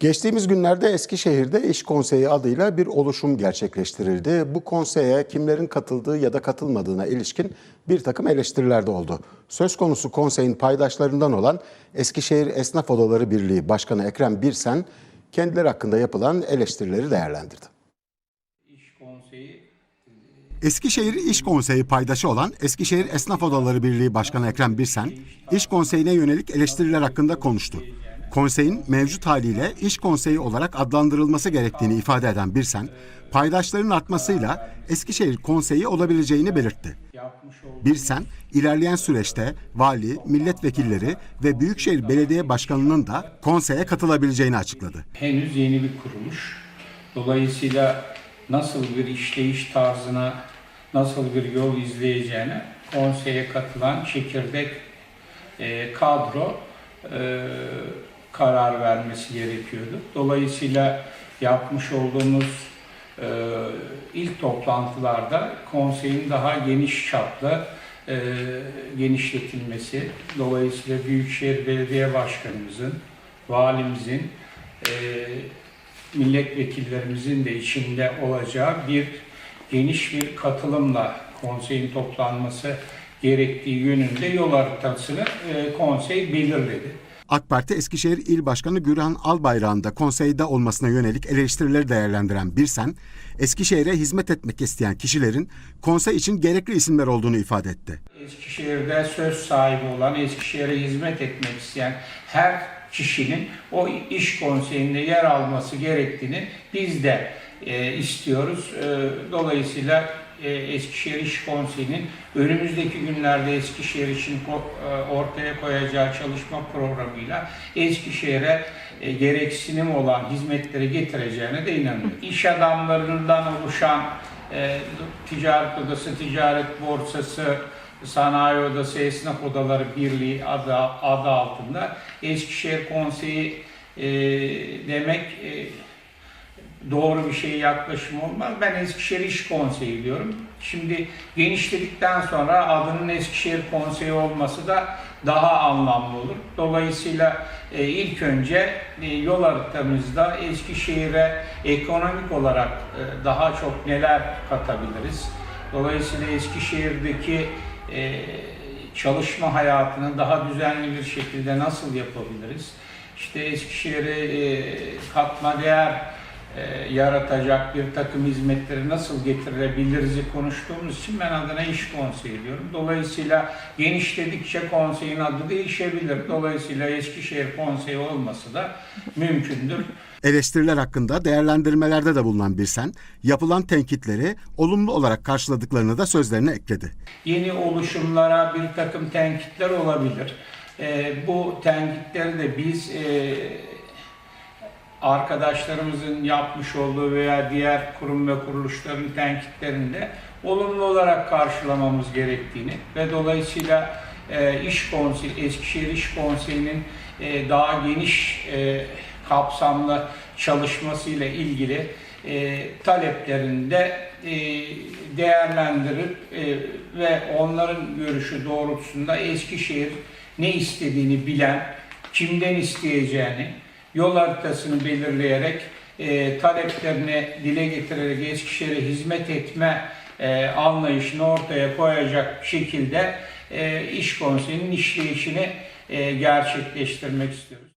Geçtiğimiz günlerde Eskişehir'de İş Konseyi adıyla bir oluşum gerçekleştirildi. Bu konseye kimlerin katıldığı ya da katılmadığına ilişkin bir takım eleştiriler de oldu. Söz konusu konseyin paydaşlarından olan Eskişehir Esnaf Odaları Birliği Başkanı Ekrem Birsen kendileri hakkında yapılan eleştirileri değerlendirdi. Eskişehir İş Konseyi paydaşı olan Eskişehir Esnaf Odaları Birliği Başkanı Ekrem Birsen, İş Konseyi'ne yönelik eleştiriler hakkında konuştu. Konseyin mevcut haliyle İş Konseyi olarak adlandırılması gerektiğini ifade eden Birsen, paydaşların artmasıyla Eskişehir Konseyi olabileceğini belirtti. Birsen, ilerleyen süreçte vali, milletvekilleri ve Büyükşehir Belediye Başkanı'nın da konseye katılabileceğini açıkladı. henüz yeni bir kuruluş. Dolayısıyla nasıl bir işleyiş tarzına, nasıl bir yol izleyeceğine konseye katılan çekirdek e, kadro e, karar vermesi gerekiyordu. Dolayısıyla yapmış olduğumuz e, ilk toplantılarda konseyin daha geniş çaplı e, genişletilmesi, dolayısıyla Büyükşehir Belediye Başkanımızın, valimizin, e, milletvekillerimizin de içinde olacağı bir geniş bir katılımla konseyin toplanması gerektiği yönünde yol haritasını e, konsey belirledi. AK Parti Eskişehir İl Başkanı Gürhan Albayrak'ın da konseyde olmasına yönelik eleştirileri değerlendiren Birsen, Eskişehir'e hizmet etmek isteyen kişilerin konsey için gerekli isimler olduğunu ifade etti. Eskişehir'de söz sahibi olan, Eskişehir'e hizmet etmek isteyen her kişinin o iş konseyinde yer alması gerektiğini biz de e, istiyoruz. E, dolayısıyla Eskişehir İş Konseyi'nin önümüzdeki günlerde Eskişehir için e, ortaya koyacağı çalışma programıyla Eskişehir'e e, gereksinim olan hizmetleri getireceğine de inanıyorum. İş adamlarından oluşan e, ticaret odası, ticaret borsası, Sanayi Odası, Esnaf Odaları Birliği adı, adı altında Eskişehir Konseyi e, demek e, doğru bir şey yaklaşım olmaz. Ben Eskişehir İş Konseyi diyorum. Şimdi genişledikten sonra adının Eskişehir Konseyi olması da daha anlamlı olur. Dolayısıyla e, ilk önce e, yol haritamızda Eskişehir'e ekonomik olarak e, daha çok neler katabiliriz? Dolayısıyla Eskişehir'deki e, çalışma hayatını daha düzenli bir şekilde nasıl yapabiliriz? İşte Eskişehir'e e, katma değer e, yaratacak bir takım hizmetleri nasıl getirebiliriz konuştuğumuz için ben adına iş konseyi diyorum. Dolayısıyla genişledikçe konseyin adı değişebilir. Dolayısıyla Eskişehir konseyi olması da mümkündür. Eleştiriler hakkında değerlendirmelerde de bulunan Birsen, yapılan tenkitleri olumlu olarak karşıladıklarını da sözlerine ekledi. yeni oluşumlara bir takım tenkitler olabilir. Ee, bu tenkitleri de biz e, arkadaşlarımızın yapmış olduğu veya diğer kurum ve kuruluşların tenkitlerinde olumlu olarak karşılamamız gerektiğini ve dolayısıyla e, iş konseyi, Eskişehir İş Konseyi'nin e, daha geniş e, kapsamlı çalışmasıyla ilgili e, taleplerini de e, değerlendirip e, ve onların görüşü doğrultusunda Eskişehir ne istediğini bilen, kimden isteyeceğini, yol haritasını belirleyerek e, taleplerini dile getirerek Eskişehir'e hizmet etme e, anlayışını ortaya koyacak şekilde e, iş konseyinin işleyişini e, gerçekleştirmek istiyoruz.